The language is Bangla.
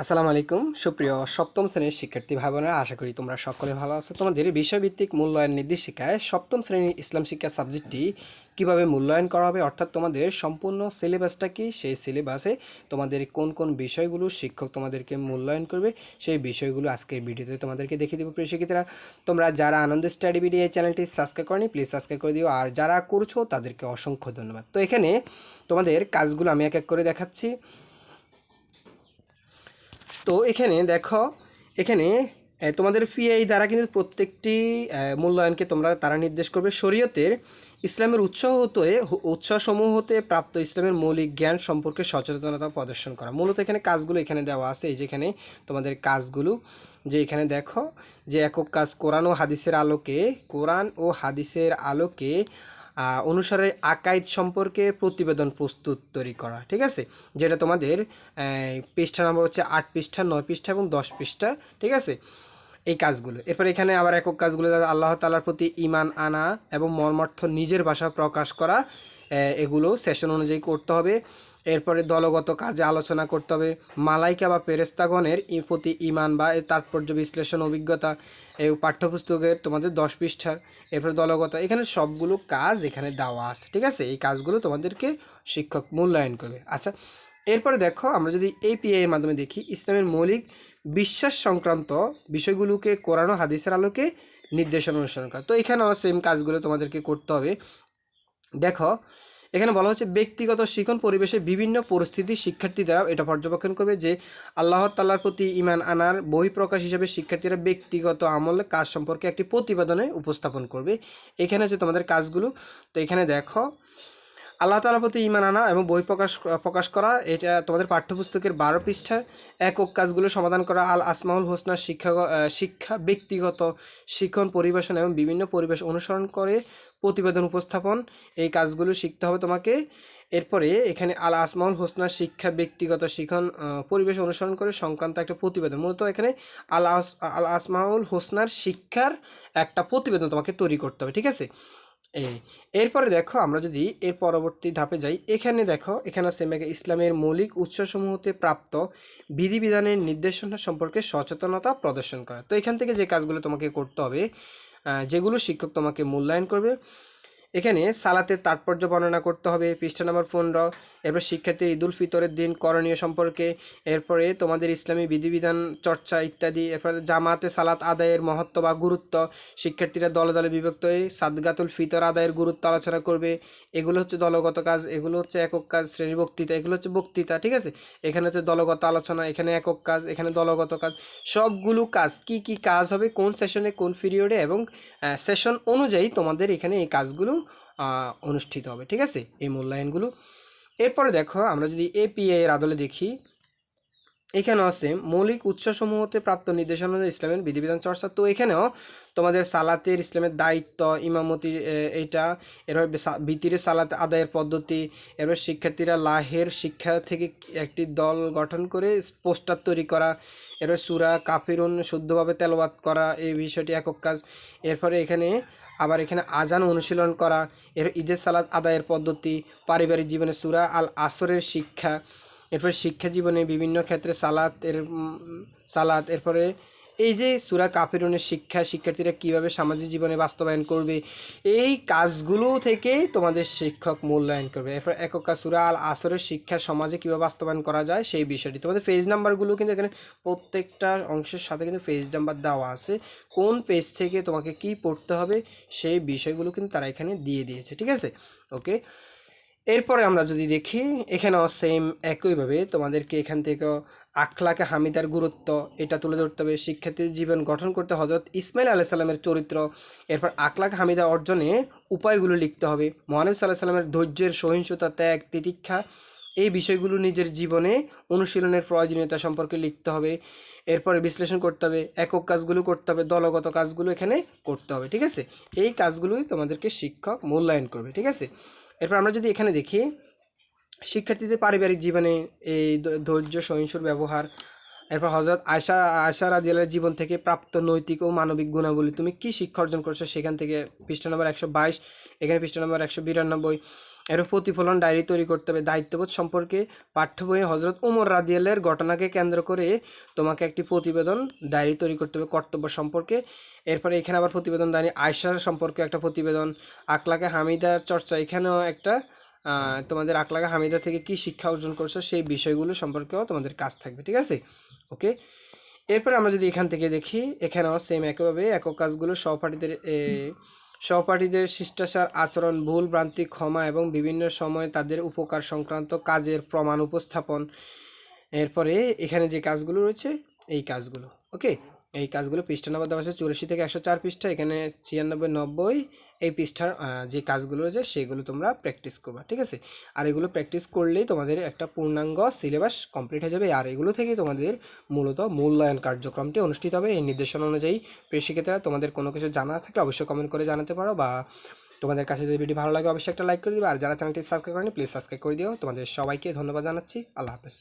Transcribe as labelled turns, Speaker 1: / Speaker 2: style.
Speaker 1: আসসালামু আলাইকুম। সুপ্রিয় সপ্তম শ্রেণির শিক্ষার্থী ভাই বোনেরা আশা করি তোমরা সকলে ভালো আছো। তোমাদের বিষয়ভিত্তিক মূল্যায়ন নির্দেশিকায় সপ্তম শ্রেণির ইসলাম শিক্ষা সাবজেক্টটি কীভাবে মূল্যায়ন করা হবে, অর্থাৎ তোমাদের সম্পূর্ণ সিলেবাসটা কি, সেই সিলেবাসে তোমাদের কোন কোন বিষয়গুলো শিক্ষক তোমাদেরকে মূল্যায়ন করবে, সেই বিষয়গুলো আজকের ভিডিওতে তোমাদেরকে দেখিয়ে দেবো প্রিয় শিক্ষিতরা তোমরা যারা আনন্দ স্টাডি ভিডিও এই চ্যানেলটি সাবস্ক্রাইব করনি, প্লিজ সাবস্ক্রাইব করে দিও। আর যারা করছ, তাদেরকে অসংখ্য ধন্যবাদ। তো এখানে তোমাদের কাজগুলো আমি এক এক করে দেখাচ্ছি। তো এখানে দেখো, এখানে তোমাদের পিআই দ্বারা কিন্তু প্রত্যেকটি মূল্যায়নকে তোমরা তারা নির্দেশ করবে। শরীয়তের ইসলামের উৎস হতে উৎসসমূহ হতে প্রাপ্ত ইসলামের মৌলিক জ্ঞান সম্পর্কে সচেতনতা প্রদর্শন করা। মূলত এখানে কাজগুলো এখানে দেওয়া আছে। এই যেখানে তোমাদের কাজগুলো, যে এখানে দেখো, যে একক কাজ কোরআন ও হাদিসের আলোকে, কোরআন ও হাদিসের আলোকে অনুসারে আকাইদ সম্পর্কে প্রতিবেদন প্রস্তুত তৈরি করা, ঠিক আছে? যেটা তোমাদের পৃষ্ঠা নম্বর হচ্ছে আট পৃষ্ঠা, নয় পৃষ্ঠা এবং দশ পৃষ্ঠা, ঠিক আছে? এই কাজগুলো। এরপর এখানে আবার একক কাজগুলো আল্লাহ তালার প্রতি ইমান আনা এবং মর্মার্থ নিজের ভাষা প্রকাশ করা এগুলো সেশন অনুযায়ী করতে হবে। এরপরে দলগত কাজে আলোচনা করতে হবে। মালাইকা বা পেরেস্তাগণের প্রতি ইমান বা এর তাৎপর্য বিশ্লেষণ অভিজ্ঞতা এই পাঠ্যপুস্তকের তোমাদের দশ পৃষ্ঠার। এরপরে দলগত, এখানে সবগুলো কাজ এখানে দেওয়া আছে, ঠিক আছে? এই কাজগুলো তোমাদেরকে শিক্ষক মূল্যায়ন করবে। আচ্ছা এরপরে দেখো, আমরা যদি এই পিআই এর মাধ্যমে দেখি, ইসলামের মৌলিক বিশ্বাস সংক্রান্ত বিষয়গুলোকে কোরআন হাদিসের আলোকে নির্দেশনা অনুসরণ করা। তো এখানেও সেম কাজগুলো তোমাদেরকে করতে হবে। দেখো এখানে বলা হচ্ছে ব্যক্তিগত শিখন পরিবেশে বিভিন্ন পরিস্থিতি শিক্ষার্থী দ্বারা এটা পর্যবেক্ষণ করবে যে আল্লাহ তাল্লার প্রতি ইমান আনার বহিঃপ্রকাশ হিসেবে শিক্ষার্থীরা ব্যক্তিগত আমল, কাজ সম্পর্কে একটি প্রতিবেদনে উপস্থাপন করবে। এখানে হচ্ছে তোমাদের কাজগুলো। তো এখানে দেখো আল্লাহ তালার প্রতি ইমান আনা এবং বই প্রকাশ প্রকাশ করা, এটা তোমাদের পাঠ্যপুস্তকের বারো পৃষ্ঠার একক কাজগুলো সমাধান করা, আল আসমাউল হোসনার শিক্ষা শিক্ষা, ব্যক্তিগত শিক্ষণ পরিবেশন এবং বিভিন্ন পরিবেশ অনুসরণ করে প্রতিবেদন উপস্থাপন, এই কাজগুলো শিখতে হবে তোমাকে। এরপরে এখানে আল আসমাউল হোসনার শিক্ষা, ব্যক্তিগত শিখন পরিবেশ অনুসরণ করে সংক্রান্ত একটা প্রতিবেদন। মূলত এখানে আল আল আসমাউল হোসনার শিক্ষার একটা প্রতিবেদন তোমাকে তৈরি করতে হবে, ঠিক আছে? এই এরপরে দেখো আমরা যদি এর পরবর্তী ধাপে যাই, এখানে দেখো, এখানে আছে মেঘা ইসলামের মৌলিক উৎসসমূহতে প্রাপ্ত বিধিবিধানের নির্দেশনা সম্পর্কে সচেতনতা প্রদর্শন করা। তো এখান থেকে যে কাজগুলো তোমাকে করতে হবে যেগুলো শিক্ষক তোমাকে মূল্যায়ন করবে এখানে সালাতের তাৎপর্য বর্ণনা করতে হবে, পৃষ্ঠা নম্বর পনেরো। এরপর শিক্ষার্থীর ঈদুল ফিতরের দিন করণীয় সম্পর্কে, এরপরে তোমাদের ইসলামী বিধিবিধান, চর্চা ইত্যাদি, এরপরে জামাতে সালাত আদায়ের মহত্ব বা গুরুত্ব, শিক্ষার্থীরা দলে দলে বিভক্ত হয়ে সাদগাতুল ফিতর আদায়ের গুরুত্ব আলোচনা করবে। এগুলো হচ্ছে দলগত কাজ, এগুলো হচ্ছে একক কাজ শ্রেণি বক্তৃতা, এগুলো হচ্ছে বক্তৃতা, ঠিক আছে? এখানে হচ্ছে দলগত আলোচনা, এখানে একক কাজ, এখানে দলগত কাজ। সবগুলো কাজ কি কি কাজ হবে, কোন সেশনে, কোন পিরিয়ডে এবং সেশন অনুযায়ী তোমাদের এখানে এই কাজগুলো অনুষ্ঠিত হবে ঠিক আছে? এই মূল্যায়নগুলো। এরপরে দেখো আমরা যদি এপিআই এর আদলে দেখি এখানে আছে, মৌলিক উৎসসমূহতে প্রাপ্ত নির্দেশনা ইসলামের বিধিবিধান চর্চা। তো এখানেও তোমাদের সালাতের ইসলামের দায়িত্ব ইমামতি এটা এরপর ভিতিরে সালাত আদায়ের পদ্ধতি, এরপর শিক্ষার্থীরা লাহের শিক্ষা থেকে একটি দল গঠন করে পোস্টার তৈরি করা, এরপর সুরা কাফিরুন শুদ্ধভাবে তেলবাদ করা, এই বিষয়টি একক কাজ। এরপরে এখানে আবার এখানে আজান অনুশীলন করা, এর ঈদের সালাত আদায়ের পদ্ধতি, পারিবারিক জীবনে সুরা আল আসরের শিক্ষা এরপরে শিক্ষা জীবনে বিভিন্ন ক্ষেত্রে সালাত, এর সালাত, এরপরে এই যে সুরা কাফিরুনের শিক্ষা, শিক্ষার্থীরা কীভাবে সামাজিক জীবনে বাস্তবায়ন করবে, এই কাজগুলো থেকে তোমাদের শিক্ষক মূল্যায়ন করবে। এরপর একক সুরা আল আসরের শিক্ষা সমাজে কীভাবে বাস্তবায়ন করা যায়, সেই বিষয়টি। তোমাদের পেজ নাম্বারগুলো কিন্তু এখানে প্রত্যেকটা অংশের সাথে কিন্তু পেজ নাম্বার দেওয়া আছে। কোন পেজ থেকে তোমাকে কি পড়তে হবে, সেই বিষয়গুলো কিন্তু তারা এখানে দিয়ে দিয়েছে, ঠিক আছে? ওকে এরপরে আমরা যদি দেখি, এখানেও সেম একইভাবে তোমাদেরকে এখান থেকে আখলাকে হামিদার গুরুত্ব এটা তুলে ধরতে হবে। শিক্ষার্থীর জীবন গঠন করতে হজরত ইসমাইল আলাহ সাল্লামের চরিত্র, এরপর আখলাক হামিদা অর্জনে উপায়গুলো লিখতে হবে। মহানবী সাল্লাহ সাল্লামের ধৈর্যের সহিংসতা, ত্যাগ, তিতিক্ষা এই বিষয়গুলো নিজের জীবনে অনুশীলনের প্রয়োজনীয়তা সম্পর্কে লিখতে হবে। এরপরে বিশ্লেষণ করতে হবে, একক কাজগুলো করতে হবে, দলগত কাজগুলো এখানে করতে হবে, ঠিক আছে? এই কাজগুলোই তোমাদেরকে শিক্ষক মূল্যায়ন করবে, ঠিক আছে? এরপর আমরা যদি এখানে দেখি, শিক্ষার্থীদের পারিবারিক জীবনে এই ধৈর্য, সহিংসুর ব্যবহার, এরপর হজরত আয়সা আয়সা রাজিয়ালের জীবন থেকে প্রাপ্ত নৈতিক ও মানবিক গুণাবলী, তুমি কি শিক্ষা অর্জন করছ সেখান থেকে পৃষ্ঠা নম্বর একশো বাইশ, এখানে পৃষ্ঠা নম্বর একশো বিরানব্বই। এর প্রতিফলন ডায়েরি তৈরি করতে হবে। দায়িত্ববোধ সম্পর্কে পাঠ্য হজরত উমর রাদিয়ালের ঘটনাকে কেন্দ্র করে তোমাকে একটি প্রতিবেদন ডায়েরি তৈরি করতে হবে কর্তব্য সম্পর্কে। এরপরে এখানে আবার প্রতিবেদন ডায়েরি আয়সার সম্পর্কে একটা প্রতিবেদন আকলাকে হামিদার চর্চা। এখানেও একটা তোমাদের আকলাকে হামিদা থেকে কি শিক্ষা অর্জন করছ সেই বিষয়গুলো সম্পর্কেও তোমাদের কাজ থাকবে, ঠিক আছে? ওকে? এরপর আমরা যদি এখান থেকে দেখি, এখানেও সেম একইভাবে, একক কাজগুলো সহপাঠীদের সহপাঠীদের শিষ্টাচার, আচরণ, ভুল ভ্রান্তি ক্ষমা এবং বিভিন্ন সময়ে তাদের উপকার সংক্রান্ত কাজের প্রমাণ উপস্থাপন। এরপরে এখানে যে কাজগুলো রয়েছে, এই কাজগুলো। ওকে? এই কাজগুলো পৃষ্ঠা নম্বর দেওয়া আছে চুরাশি থেকে একশো চার পৃষ্ঠা, এখানে ছিয়ানব্বই, নব্বই এই পৃষ্ঠার যে কাজগুলো রয়েছে সেগুলো তোমরা প্র্যাকটিস করবা, ঠিক আছে? আর এগুলো প্র্যাকটিস করলেই তোমাদের একটা পূর্ণাঙ্গ সিলেবাস কমপ্লিট হয়ে যাবে, আর এগুলো থেকে তোমাদের মূলত মূল্যায়ন কার্যক্রমটি অনুষ্ঠিত হবে। এই নির্দেশনা অনুযায়ী প্রিয় শিক্ষার্থীরা তোমাদের কোনো কিছু জানা থাকলে অবশ্যই কমেন্ট করে জানাতে পারো বা তোমাদের কাছে যদি ভিডিও ভালো লাগে অবশ্যই একটা লাইক করে দিবে। আর যারা চ্যানেলটি সাবস্ক্রাইব করেনি প্লিজ সাবস্ক্রাইব করে দিও। তোমাদের সবাইকে ধন্যবাদ জানাচ্ছি। আল্লাহ হাফেজ।